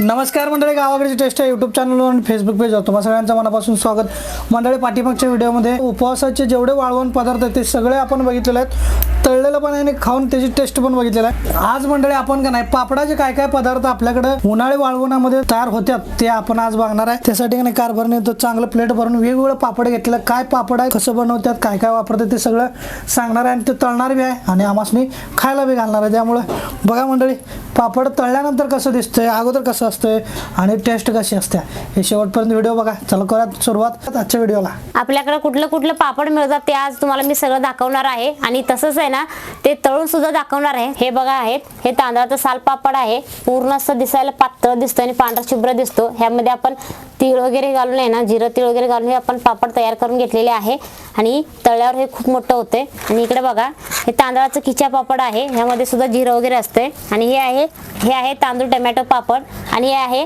नमस्कार मंडळी गावाकडची टेस्ट आहे यूट्यूब चॅनलवर आणि फेसबुक पेजवर तुम्हा सगळ्यांचं मनापासून स्वागत. मंडळी पाठीमागच्या व्हिडिओमध्ये उपवासाचे जेवढे वाळवण पदार्थ आहेत ते सगळे आपण बघितलेले आहेत. तळलेलं पण आहे आणि खाऊन त्याची टेस्ट पण बघितलेलं आहे. आज मंडळी आपण का नाही पापडाचे काय काय पदार्थ आपल्याकडे उन्हाळी वाळवणामध्ये तयार होत्यात ते आपण आज बघणार आहे. त्यासाठी का नाही कारभारने तो चांगलं प्लेट भरून वेगवेगळं पापड घेतलं काय पापड आहे कसं बनवतात काय काय वापरतात ते सगळं सांगणार आहे आणि ते तळणार बी आहे. आणि आमासनी खायला बी घालणार आहे. त्यामुळे बघा मंडळी पापड तळल्यानंतर कसं दिसतंय अगोदर कसं असतंय आणि टेस्ट कशी असते हे शेवटपर्यंत व्हिडिओ बघा. चला करूयात सुरुवात. आजच्या व्हिडिओला. आपल्याकडे कुठलं कुठलं पापड मिळतात ते आज तुम्हाला मी सगळं दाखवणार आहे. आणि तसंच आहे ना ते तळून सुद्धा दाखवणार आहे. हे बघा आहेत. हे तांदळाचं साल पापड आहे. पूर्ण असं दिसायला पातळ दिसतं आणि पांढरा शुभ्र दिसतो. ह्यामध्ये आपण तीळ वगैरे घालून आहे ना जिरं तीळ वगैरे घालून हे आपण पापड तयार करून घेतलेले आहे. आणि तळ्यावर हे खूप मोठं होते आणि इकडे बघा हे तांदळाचं खिचा पापड आहे. ह्यामध्ये सुद्धा जिरं वगैरे असते आणि हे आहे हे आहे तांदूळ टमॅटो पापड. आणि हे आहे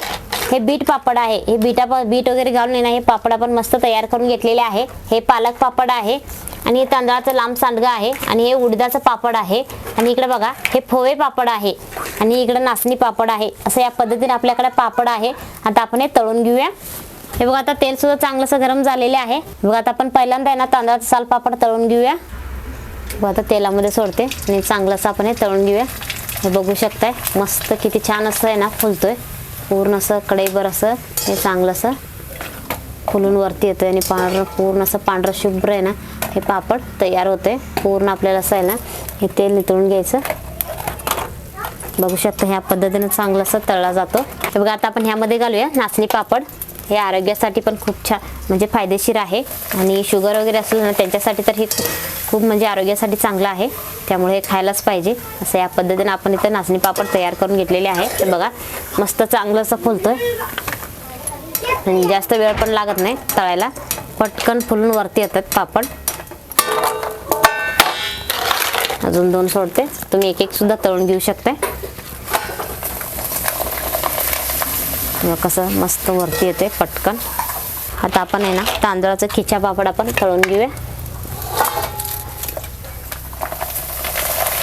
हे बीट पापड आहे. हे बीटा बीट वगैरे घालून येणार हे पापड आपण मस्त तयार करून घेतलेले आहे. हे पालक पापड आहे आणि हे तांदळाचं लांब सांडगा आहे आणि हे उडदाचं पापड आहे. आणि इकडे बघा हे फोवे पापड आहे आणि इकडे नाचणी पापड आहे. असं या पद्धतीने आपल्याकडे पापड आहे. आता आपण हे तळून घेऊया. हे बघा आता तेल सुद्धा चांगलंसं गरम झालेले आहे. बघा आता आपण पहिल्यांदा आहे ना तांदळाचं साल पापड तळून घेऊया. बघा आता तेलामध्ये सोडते आणि चांगलंसं आपण हे तळून घेऊया. हे बघू शकताय मस्त किती छान असं आहे ना फुलतोय. पूर्ण असं कढईभर असं हे चांगलं असं खुलून वरती येतं आणि पांढरं पूर्ण असं पांढरं शुभ्र आहे ना हे पापड तयार होते पूर्ण आपल्याला असं आहे ना हे तेल नितळून घ्यायचं. बघू शकता ह्या पद्धतीनं चांगलं असं तळला जातो. हे बघा आता आपण ह्यामध्ये घालूया नाचणी पापड. हे आरोग्यासाठी पण खूप छान म्हणजे फायदेशीर आहे. आणि शुगर वगैरे असलं ना त्यांच्यासाठी तर हे खूप म्हणजे आरोग्यासाठी चांगलं आहे. त्यामुळे हे खायलाच पाहिजे. असं या पद्धतीनं आपण इथं नाचणी पापड तयार करून घेतलेले आहे. तर बघा मस्त चांगलं असं फुलतोय. आणि जास्त वेळ पण लागत नाही तळायला. पटकन फुलून वरती येतात पापड. अजून दोन सोडते. तुम्ही एक एक सुद्धा तळून घेऊ शकता कसं मस्त वरती येते पटकन. आता आपण आहे ना तांदळाचं खिचा पापड आपण तळून घेऊया.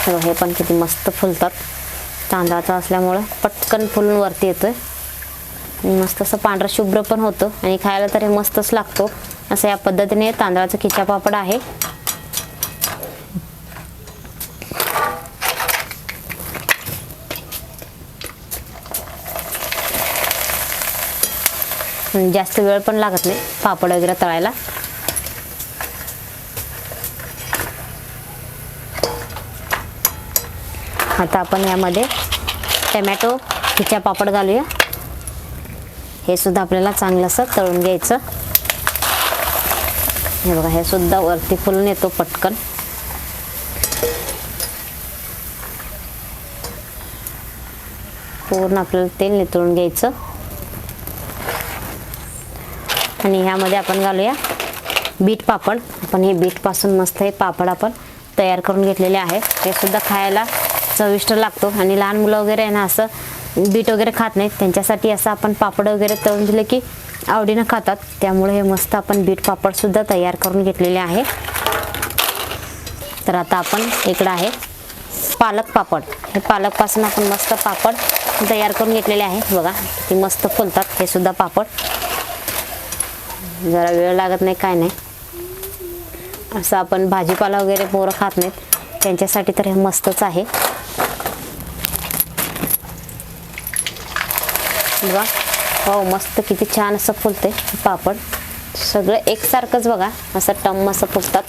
हो बघा, हे पण किती मस्त फुलतात. तांदळाचं असल्यामुळं पटकन फुलून वरती येतोय. मस्त असं पांढरा शुभ्र पण होतं. आणि खायला तर हे मस्तच लागतो. असं या पद्धतीने तांदळाचं खिचा पापड आहे. आणि जास्त वेळ पण लागत नाही पापड वगैरे तळायला. आता आपण यामध्ये टमॅटो खिचा पापड घालूया. हे सुद्धा आपल्याला चांगलं असं तळून घ्यायचं. हे बघा हे सुद्धा वरती फुलून येतो पटकन. पूर्ण आपल्याला तेल नितळून घ्यायचं. आणि ह्यामध्ये आपण घालूया बीट पापड. आपण हे बीटपासून मस्त हे पापड आपण तयार करून घेतलेले आहे हे सुद्धा खायला चविष्ट लागतो. आणि लहान मुलं वगैरे आहे ना असं बीट वगैरे खात नाहीत. त्यांच्यासाठी असं आपण पापड वगैरे तळून दिलं की आवडीनं खातात. त्यामुळे हे मस्त आपण बीट पापडसुद्धा तयार करून घेतलेले आहे. तर आता आपण इकडं आहे पालक पापड. हे पालकपासून आपण मस्त पापड तयार करून घेतलेले आहे. बघा ते मस्त फुलतात हे सुद्धा पापड. जरा वेळ लागत नाही काय नाही. असं आपण भाजीपाला वगैरे पोरं खात नाहीत. त्यांच्यासाठी तर हे मस्तच आहे. बघा हो मस्त किती छान असं फुलते पापड. सगळं एकसारखंच बघा असं टम असं फुलतात.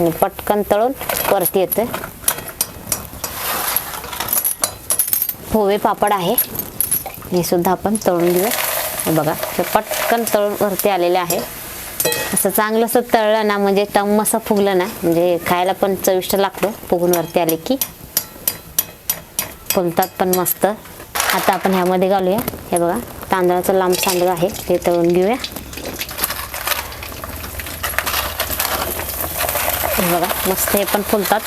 आणि पटकन तळून वरती येते पोहे पापड आहे. हे सुद्धा आपण तळून घेऊ बघा हे पटकन तळून वरती आलेले आहे. असं चांगलं असं तळलं ना म्हणजे टम असं फुगलं ना म्हणजे खायला पण चविष्ट लागतो. फुगून वरती आले की. फुलतात पण मस्त. आता आपण ह्यामध्ये घालूया. हे बघा तांदळाचं लांब सांडगं आहे ते तळून घेऊया. हे बघा मस्त हे पण फुलतात.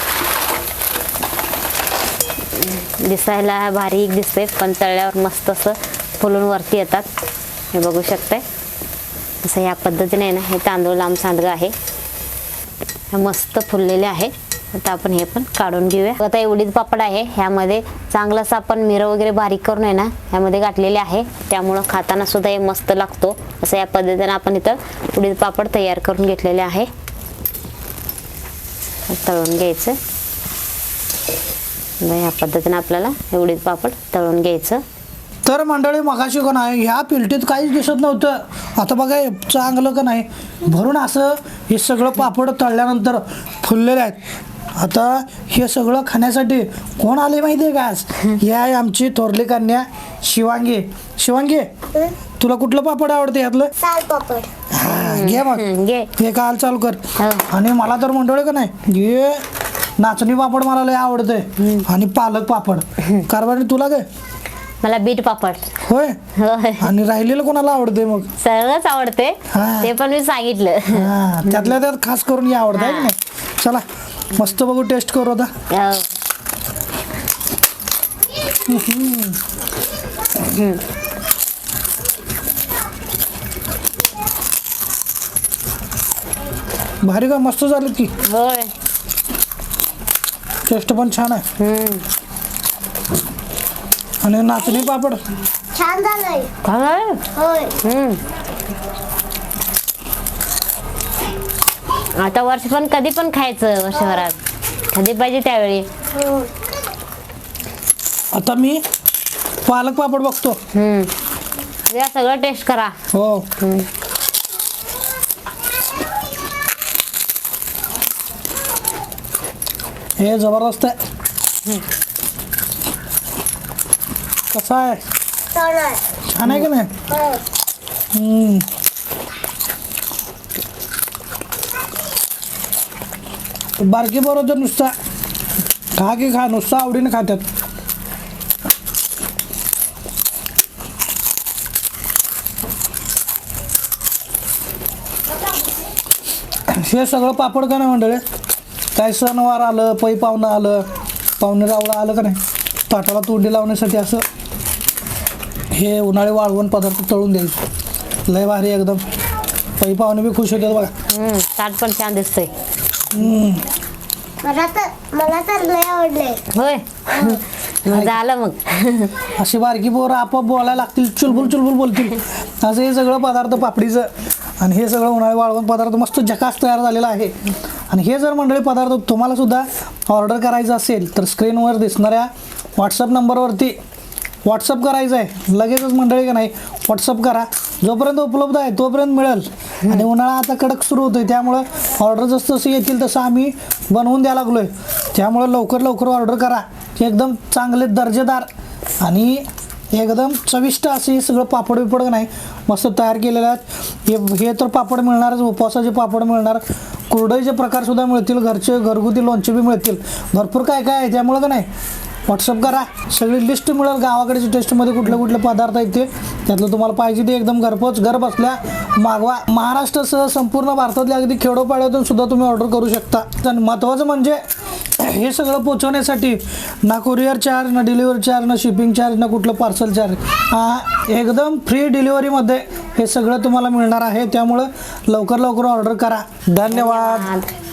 दिसायला बारीक दिसते पण तळल्यावर मस्त असं फुलून वरती येतात. हे बघू शकताय. असं ह्या पद्धतीने ना हे तांदूळ लांब सांडगं आहे. हे मस्त फुललेले आहे आता आपण हे पण काढून घेऊया. आता एवढीच पापड आहे. ह्यामध्ये चांगलं असं आपण मिरं वगैरे बारीक करून आहे ना ह्यामध्ये घातलेले आहे. त्यामुळं खाताना सुद्धा हे मस्त लागतो. असं या पद्धतीनं आपण इथं उडीद पापड तयार करून घेतलेले आहे. तळून घ्यायचं. ह्या पद्धतीने आपल्याला हे उडीद पापड तळून घ्यायचं. तर मंडळी मगाशी का नाही ह्या पिलटीत काहीच दिसत नव्हतं. आता बघा चांगलं का नाही भरून असं हे सगळं पापड तळल्यानंतर फुललेले आहेत. आता हे सगळं खाण्यासाठी कोण आले माहिती आहे का ही आहे आमची थोरली कन्या शिवांगी. शिवांगी तुला कुठलं पापड आवडते यातलं? साल पापड. हा, घे मग. घे. हे काल चालू कर. हो. आणि मला तर मंडळी का नाही हे नाचणी पापड मला लय आवडतंय. आणि पालक पापड. कारभारी तुला काय? मला बीट पापड. होय? होय. आणि राहिलेलं कोणाला आवडते मग? सगळंच आवडते हा. ते पण मी सांगितलं. हा त्यातल्या त्यात खास करून हे आवडत आहे की नाही? चला मस्त बघू टेस्ट करू आता. हो. भारी का? मस्त झालेत की. होय. टेस्ट पण छान आहे. आणि नाचणी पापड. छान झालंय? होय. आता वर्ष पण कधी पण खायचं वर्षभरात कधी पाहिजे त्यावेळी. हो. आता मी पालक पापड बघतो. हम्म. या सगळं टेस्ट करा. हो. हे जबरदस्त आहे. कसा आहे? छान आहे. की नाही. हम्म. बारकी बरोबर नुसता खा की खा नुसता आवडीने खात्यात. हे सगळं पापड का नाही मंडळी? काय सणवार आलं पै पाहुणं आलं पाहुणे रावळं आलं का नाही? ताटाला तोंडी लावण्यासाठी असं हे उन्हाळी वाळवण पदार्थ तळून द्यायचं. लय भारी एकदम. पै पाहुणे बी खुश होतात बघा. ताट पण छान दिसतंय. मला तर मला तर लय आवडले. होय? मग झालं मग. अशी बारकी पोरं आपोआप बोलायला लागतील चुलबुल चुलबुल बोलतील. असं हे सगळं पदार्थ पापडीचं आणि हे सगळं उन्हाळी वाळवण पदार्थ मस्त झकास तयार झालेला आहे. आणि हे जर मंडळी पदार्थ तुम्हाला सुद्धा ऑर्डर करायचं असेल तर स्क्रीनवर दिसणाऱ्या व्हॉट्सअप नंबरवरती व्हॉट्सअप करायचं आहे. लगेचच मंडळी का नाही व्हॉट्सअप करा. जोपर्यंत उपलब्ध आहे तोपर्यंत मिळेल. आणि उन्हाळा आता कडक सुरू होतोय त्यामुळं ऑर्डर जसं जसं येतील तसं आम्ही बनवून द्यायला लागलोय. त्यामुळं लवकर लवकर ऑर्डर करा. एकदम चांगले दर्जेदार आणि एकदम चविष्ट असे सगळं पापड बिपड नाही मस्त तयार केलेले आहेत. हे हे तर पापड मिळणारच उपवासाचे पापड मिळणार. कुरडईचे प्रकारसुद्धा मिळतील घरचे घरगुती लोणचे बी मिळतील. भरपूर काय काय आहे त्यामुळं का नाही? व्हॉट्सअप करा. सगळी लिस्ट मिळेल गावाकडच्या टेस्टमध्ये कुठले कुठले पदार्थ आहेत ते. त्यातलं तुम्हाला पाहिजे ते एकदम घरपोच घर बसल्या मागवा. महाराष्ट्रासह संपूर्ण भारतातल्या अगदी खेडोपाड्यातून सुद्धा तुम्ही ऑर्डर करू शकता. तर महत्त्वाचं म्हणजे हे सगळं पोचवण्यासाठी ना कुरिअर चार्ज ना डिलिव्हरी चार्ज ना शिपिंग चार्ज ना कुठलं पार्सल चार्ज एकदम फ्री डिलिव्हरीमध्ये हे सगळं तुम्हाला मिळणार आहे. त्यामुळं लवकर लवकर ऑर्डर करा. धन्यवाद.